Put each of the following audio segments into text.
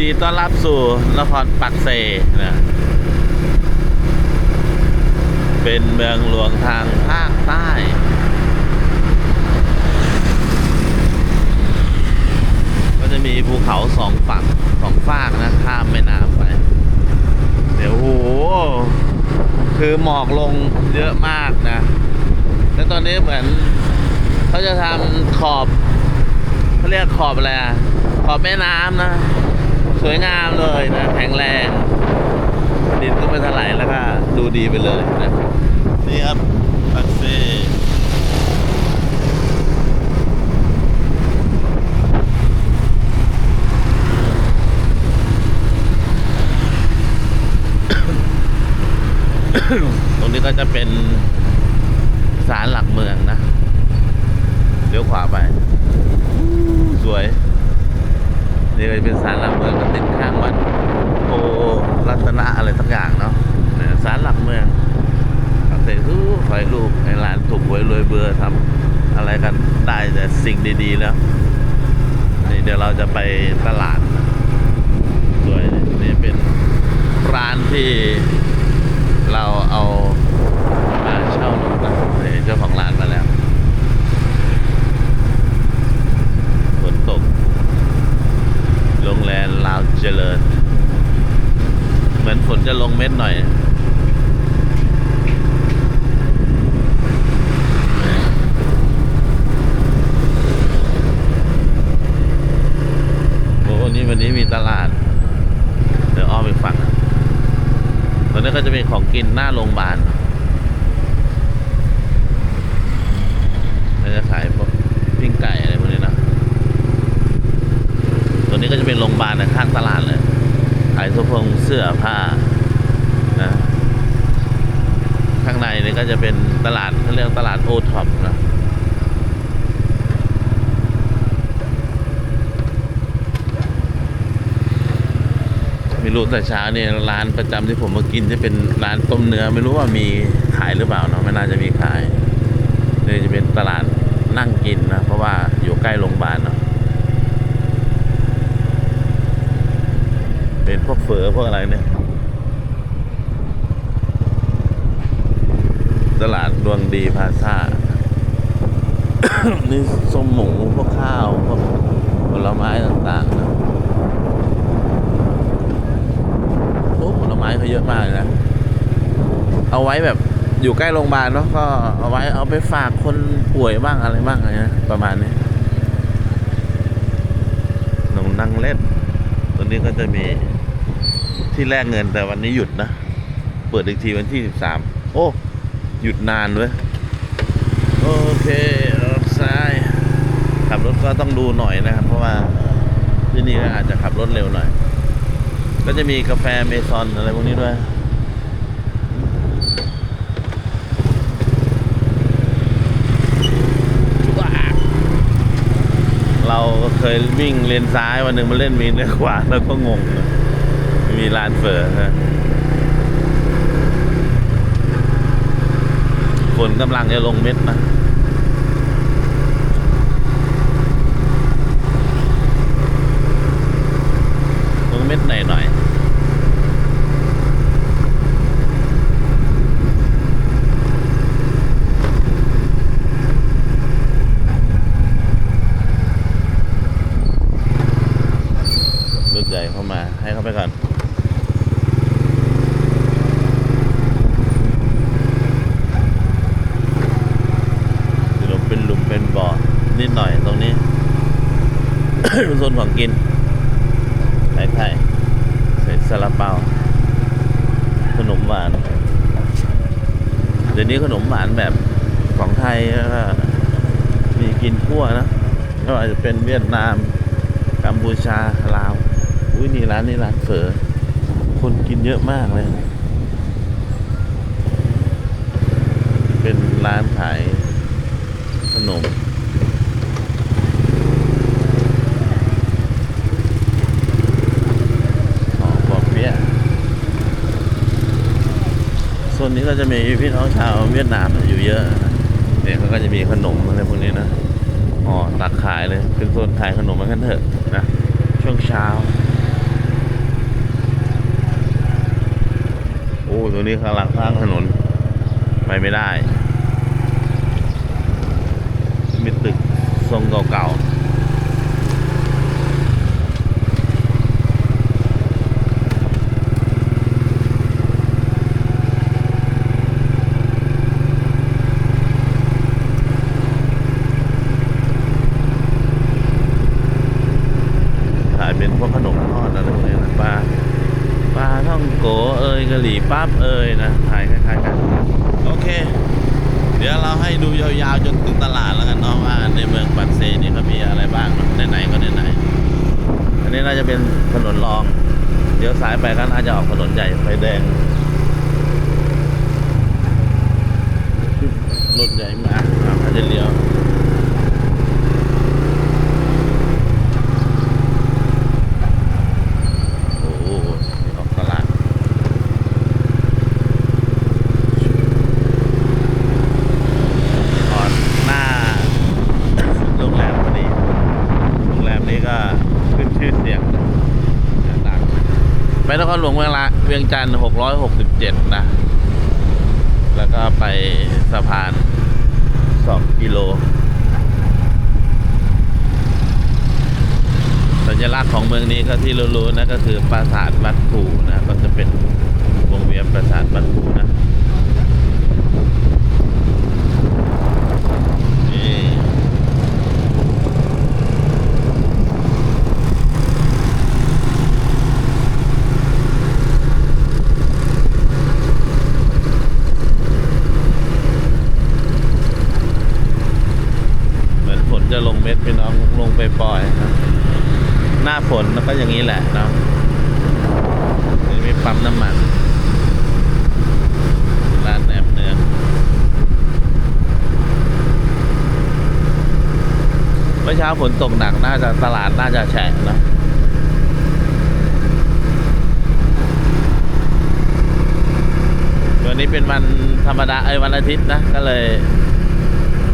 ดีต้อนรับสู่นครปักเซนะเป็นเมืองหลวงทางภาคใต้ก็จะมีภูเขาสองฝั่งสองฝากนะข้ามแม่น้ำไป เดี๋ยวโหคือหมอกลงเยอะมากนะ แล้วตอนนี้เหมือนเขาจะทำขอบเขาเรียกขอบอะไรอะขอบแม่น้ำนะ สวยงามเลยนะแข็งแรงดินก็ไม่ถลายแล้วก็ดูดีไปเลยนะนี่ครับปักเซ่ตรงนี้ก็จะเป็นศาลหลักเมืองนะเลี้ยวขวาไป สวย นี่ก็จะเป็นศาลหลักเมืองก็ติดข้างวัดโอรัตนะอะไรสักอย่างเนาะศาลหลักเมืองเอาเสร็จทูถอยลูกในร้านถูกหวยรวยเบอร์ทำอะไรกันได้แต่สิ่งดีๆแล้วนี่เดี๋ยวเราจะไปตลาดสวยนี่เป็นร้านที่เราเอามาเช่ารถนะเจ้าของร้านมาแล้วฝนตก โรงแรมลาวเจริญ เหมือนฝนจะลงเม็ดหน่อยโอ้นี่วันนี้มีตลาด เดี๋ยวอ้อมไปฝั่งตอนนี้ก็จะมีของกินหน้าโรงพยาบาลมันจะขายพวกปิ้งไก่อะไรพวกนี้นะ ตัวนี้ก็จะเป็นโรงพยาบาลนะข้างตลาดเลย ขายเสื้อผงเสื้อผ้านะข้างในนี่ก็จะเป็นตลาดเขาเรียกตลาดโอท็อปนะไม่รู้แต่เช้าเนี่ยร้านประจำที่ผมมากินจะเป็นร้านต้มเนื้อ ไม่รู้ว่ามีขายหรือเปล่าเนาะไม่น่าจะมีขายนี่จะเป็นตลาดนั่งกินนะเพราะว่าอยู่ใกล้โรงพยาบาลเนาะ เป็นพวกเฟอพวกอะไรเนี่ย ตลาดดวงดีพาซานี่ส้มหมูพวกข้าวพวกผลไม้ต่างๆนะโอ้ผลไม้เขาเยอะมากเลยนะ เอาไว้แบบอยู่ใกล้โรงพยาบาลเนาะก็เอาไว้เอาไปฝากคนป่วยบ้างอะไรบ้างอะไรนะประมาณนี้หนงนั่งเล่นตรงนี้ก็จะมี ที่แลกเงินแต่วันนี้หยุดนะ เปิดอีกทีวันที่สิบสามโอ้ หยุดนานเว้ยโอเครถซ้าย ขับรถก็ต้องดูหน่อยนะครับ เพราะว่าที่นี่ก็อาจจะขับรถเร็วหน่อย ก็จะมีกาแฟเมซอนอะไรพวกนี้ด้วยเราเคยวิ่งเลนซ้ายวันหนึ่งมาเล่นมีเลนขวาแล้วก็งง มีร้านเฟอร์ฮะฝนกำลังจะลงเม็ดนะ ลงเม็ดหน่อยหน่อยรถใหญ่เข้ามาให้เข้าไปก่อน หลุมเป็นหลุมเป็นบ่อ นิดหน่อยตรงนี้ เป็นโซนของกิน ไทยไทยใส่ ซาลาเปา ขนมหวาน เดี๋ยวนี้ขนมหวานแบบของไทยก็มีกินทั่วนะไม่ว่าจะเป็นเวียดนาม กัมพูชาลาว อุ้ยนี่ร้านนี้ร้านเฝอคนกินเยอะมากเลย เป็นร้านขาย ก็จะมีพี่น้องชาวเวียดนามอยู่เยอะเนี่ยเขาก็จะมีขนมอะไรพวกนี้นะอ๋อตักขายเลยเป็นโซนขายขนมมากันเถอะนะช่วงเช้า โอ้ตัวนี้ข้างหลังข้างถนน ไปไม่ได้ มีตึกทรงเก่าๆ ใหญ่มากอาจะเลี้ยวโหออกตลาดก่อนหน้าโรงแรมพอดีโรงแรมนี้ก็ขึ้นชื่อเสียงดังไปนครหลวงเวลาเวียงจันทร์667 นะ แล้วก็ไปสะพาน 2 กิโล สัญลักษณ์ของเมืองนี้ก็ที่รู้ๆนะก็คือปราสาทวัดผูนะ ก็จะเป็นวงเวียนปราสาทวัดผูนะ นี่เหมือนฝนจะลงเม็ดพี่น้องลงไปปล่อยๆนะ หน้าฝนแล้วก็อย่างนี้แหละเนาะนี่มีปั๊มน้ำมันร้านแหนมเนืองเมื่อเช้าฝนตกหนักน่าจะตลาดน่าจะแฉะนะวันนี้เป็นวันธรรมดาเอ้วันอาทิตย์นะ ก็เลย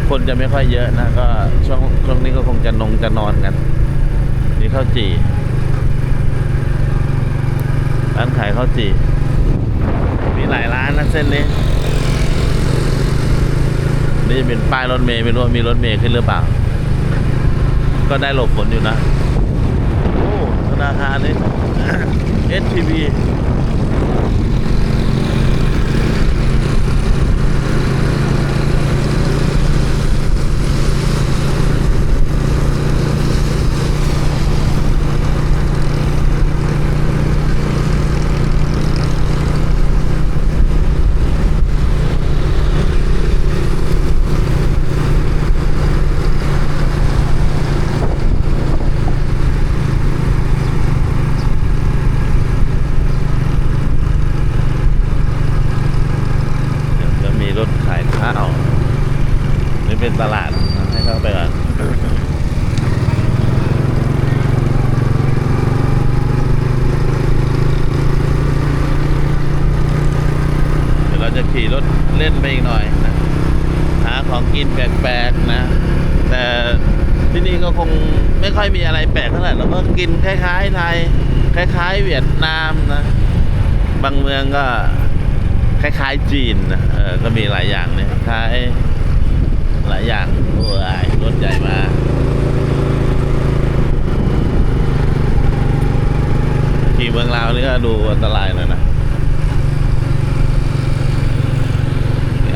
คนจะไม่ค่อยเยอะนะ ก็ช่วงช่วงนี้ก็คงจะนงจะนอนกัน นี่ข้าวจี่ร้านขายข้าวจี่มีหลายร้านนะเส้นนี้ นี่จะเป็นป้ายรถเมย์ไม่รู้มีรถเมย์ขึ้นหรือเปล่า ก็ได้หลบฝนอยู่นะ โอ้ธนาคารนี่ STB เดี๋ยวจะมีรถขายข้าวนี่เป็นตลาดนะให้เข้าไปก่อนเดี๋ยวเรา จะขี่รถเล่นไปอีกหน่อยนะ หาของกินแปลกๆนะ แต่ที่นี่ก็คงไม่ค่อยมีอะไรแปลกเท่าไหร่เราก็กินคล้ายๆไทยคล้าย ๆ เวียดนามนะ บางเมืองก็คล้ายๆจีนนะเออก็มีหลายอย่างเนี่ยคล้ายหลายอย่างโอ้ยรถใหญ่มาขี่เมืองลาวนี่ก็ดูอันตรายหน่อยนะ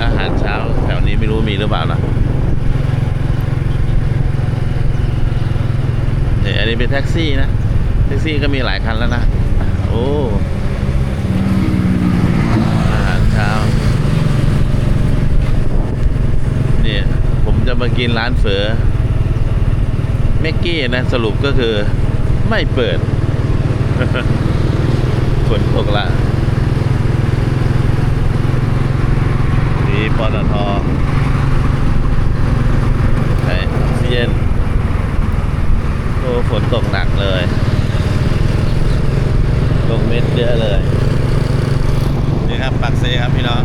อาหารเช้าแถวนี้ไม่รู้มีหรือเปล่านะ เนี่ยอันนี้เป็นแท็กซี่นะแท็กซี่ก็มีหลายคันแล้วนะ โอ้อาหารเช้าเนี่ยผมจะมากินร้านเฝอเมกกี้นะ สรุปก็คือไม่เปิดฝนตกละมีปตทไอออซิเจน ฝนตกหนักเลยลงเม็ดเยอะเลย นี่ครับปักเซครับพี่น้อง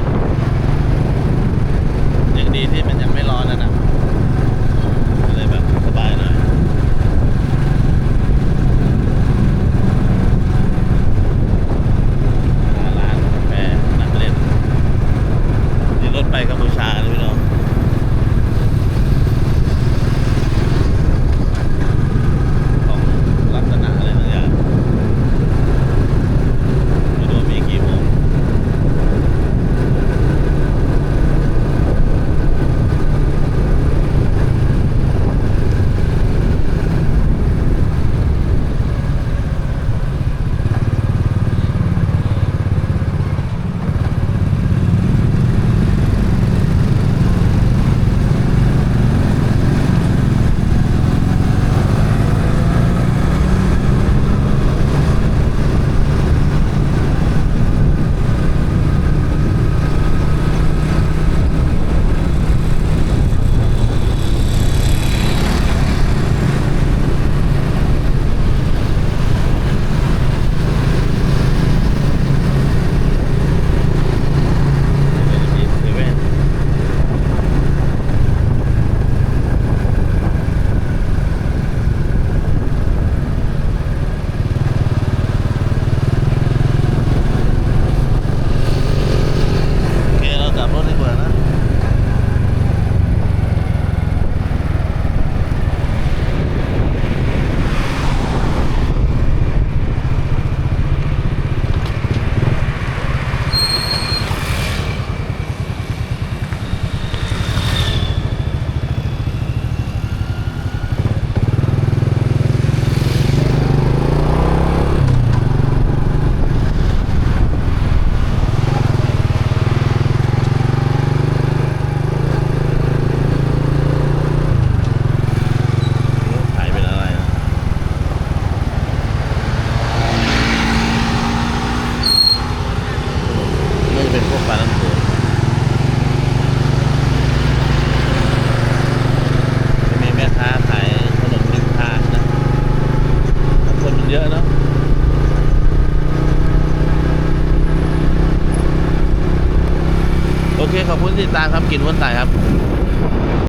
ยังดีที่มันยังไม่ร้อนนะนะเลยแบบสบายหน่อย็นพวกปลาน้ำโขงจะมีแม่ค้าขายขนมริมทางนะคนมันเยอะเนาะโอเค ขอบคุณที่ตามครับกินวันไต่ครับ